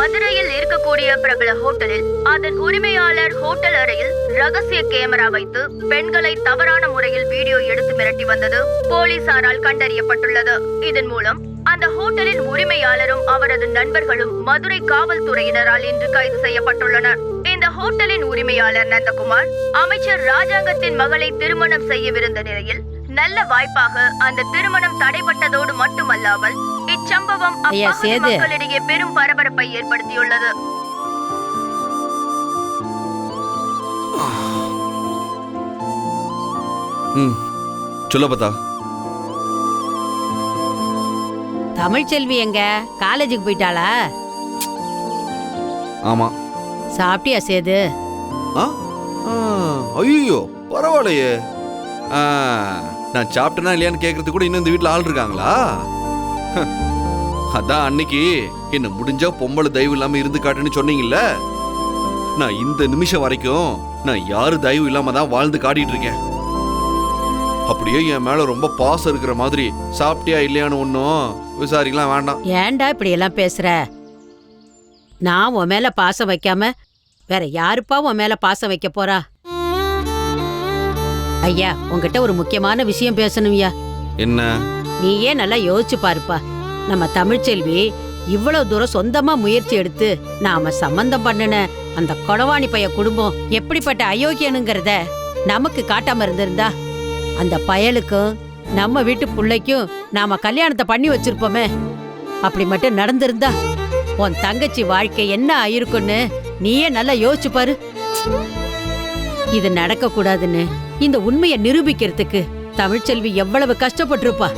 மதுரையில் இருக்கக்கூடிய பிரபல ஹோட்டலில் அதன் உரிமையாளர் ஹோட்டல் அறையில் ரகசிய கேமரா வைத்து பெண்களை தவறான முறையில் வீடியோ எடுத்து மிரட்டி வந்தது போலீசாரால் கண்டறியப்பட்டுள்ளது. இதன் மூலம் அந்த ஹோட்டலின் உரிமையாளரும் அவரது நண்பர்களும் மதுரை காவல்துறையினரால் இன்று கைது செய்யப்பட்டுள்ளனர். இந்த ஹோட்டலின் உரிமையாளர் நந்தகுமார் அமைச்சர் ராஜாங்கத்தின் மகளை திருமணம் செய்யவிருந்த நிலையில் நல்ல வாய்ப்பாக அந்த திருமணம் தடைபட்டதோடு மட்டுமல்லாமல் இச்சம்பவம் ஐயா, அப்பகுதி சேது. மக்களிடையே பெரும் பரபரப்பை ஏற்படுத்தியுள்ளது. பார்த்தா. தமிழ்ச்செல்வி எங்க? காலேஜுக்கு போயிட்டாளா? ஆமா. சாப்பிட்டியா சேது? ஆ ஐயோ பரவாயில்லையே. நான் சாப்பிட்டேனா இல்லையான்னு கேட்கறதுக்கு கூட இன்னும் இந்த வீட்டில் ஆள் இருக்காங்களா? அதான் அன்னைக்கு என்ன முடிஞ்சா பொம்பளை தயவு இல்லாம இருந்து காட்டுன்னு சொன்னீங்கல்ல? நான் இந்த நிமிஷம் வரைக்கும் நான் யாரு தயவு இல்லாம தான் வாழ்ந்து காட்டிட்டு இருக்கேன். அப்படியே என் மேல ரொம்ப பாசம் இருக்கிற மாதிரி சாப்பிட்டியா இல்லையான்னு ஒன்றும் விசாரிக்கலாம் வேண்டாம். ஏன்டா இப்படி எல்லாம் பேசுற? நான் உன் மேல பாசம் வைக்காம வேற யாருப்பா உன் மேல பாசம் வைக்க போறா? ஐயா உன்கிட்ட ஒரு முக்கியமான விஷயம் பேசணும்யா. என்ன? நீயே நல்லா யோசிச்சு பாருப்பா. நம்ம தமிழ்ச்செல்வி இவ்வளவு தூரம் சொந்தமா முயற்சி எடுத்து நாம சம்பந்தம் பண்ணின அந்த கொடவாணி பைய குடும்பம் எப்படிப்பட்ட அயோக்கியனுங்கிறத நமக்கு காட்டாம இருந்திருந்தா அந்த பயலுக்கும் நம்ம வீட்டு புள்ளைக்கும் நாம கல்யாணத்தை பண்ணி வச்சிருப்போமே. அப்படி மட்டும் நடந்திருந்தா உன் தங்கச்சி வாழ்க்கை என்ன ஆயிருக்குன்னு நீயே நல்லா யோசிச்சு பாரு. இது நடக்க கூடாதுன்னு இந்த உண்மையை நிரூபிக்கிறதுக்கு தமிழ்ச்செல்வி எவ்வளவு கஷ்டப்பட்டிருப்பா.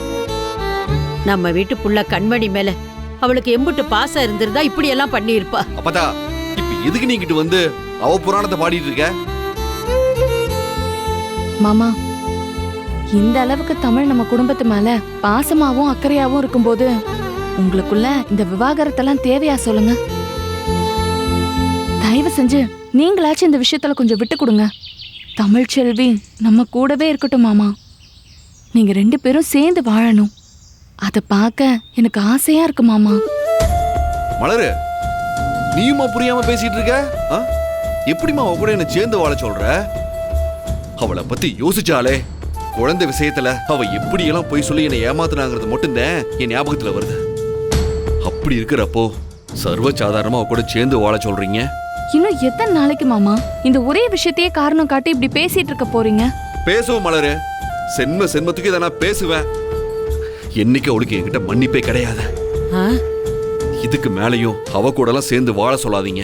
நம்ம வீட்டு புள்ள கண்மணி மேல அவளுக்கு எம்புட்டு பாசம் இருந்திருந்தா இப்படி எல்லாம் பண்ணியிருப்பா. அப்பதா இப்ப எதுக்கு நீங்கிட்டு வந்து அவ புராணத்தை பாடிட்டு இருக்க? மாமா இந்த அளவுக்கு தமிழ் நம்ம குடும்பத்து மேல பாசமாவும் அக்கறையாவும் இருக்கும்போது உங்களுக்குள்ள இந்த விவாகரத்தெல்லாம் தேவையா சொல்லுங்க? தயவு செஞ்சு நீங்களாச்சும் இந்த விஷயத்துல கொஞ்சம் விட்டு கொடுங்க. தமிழ் செல்வி நம்ம கூடவே இருக்கட்டும் மாமா. நீங்க ரெண்டு பேரும் சேர்ந்து வாழணும். அதை பார்க்க எனக்கு ஆசையா இருக்கு மாமா. மலரு நீயுமா புரியாம பேசிட்டு இருக்க? ஆ? எப்படிம்மா அவ கூட என்ன சேர்ந்து வாழ சொல்ற? அவளை பத்தி யோசிச்சாலே குழந்தை விஷயத்துல அவ எப்படி எல்லாம் போய் சொல்லி என்னை ஏமாத்துனாங்கிறது மட்டும்தான் என் ஞாபகத்துல வருது. அப்படி இருக்கிறப்போ சர்வ சாதாரணமா அவ கூட சேர்ந்து வாழ சொல்றீங்க? இன்னும் எத்தனை நாளைக்கு மாமா? இந்த ஒரே விஷயத்தையே காரணம் காட்டி இப்படி பேசிட்டு இருக்க போறீங்க? பேசுவோம் மலரு. சென்ம சென்மத்துக்கு இதை நான் பேசுவேன் என்னைக்கு அவளுக்கு என்கிட்ட மன்னிப்பே கிடையாது. ஆ? இதுக்கு மேலேயும் அவ கூடலாம் சேர்ந்து வாழ சொல்லாதீங்க.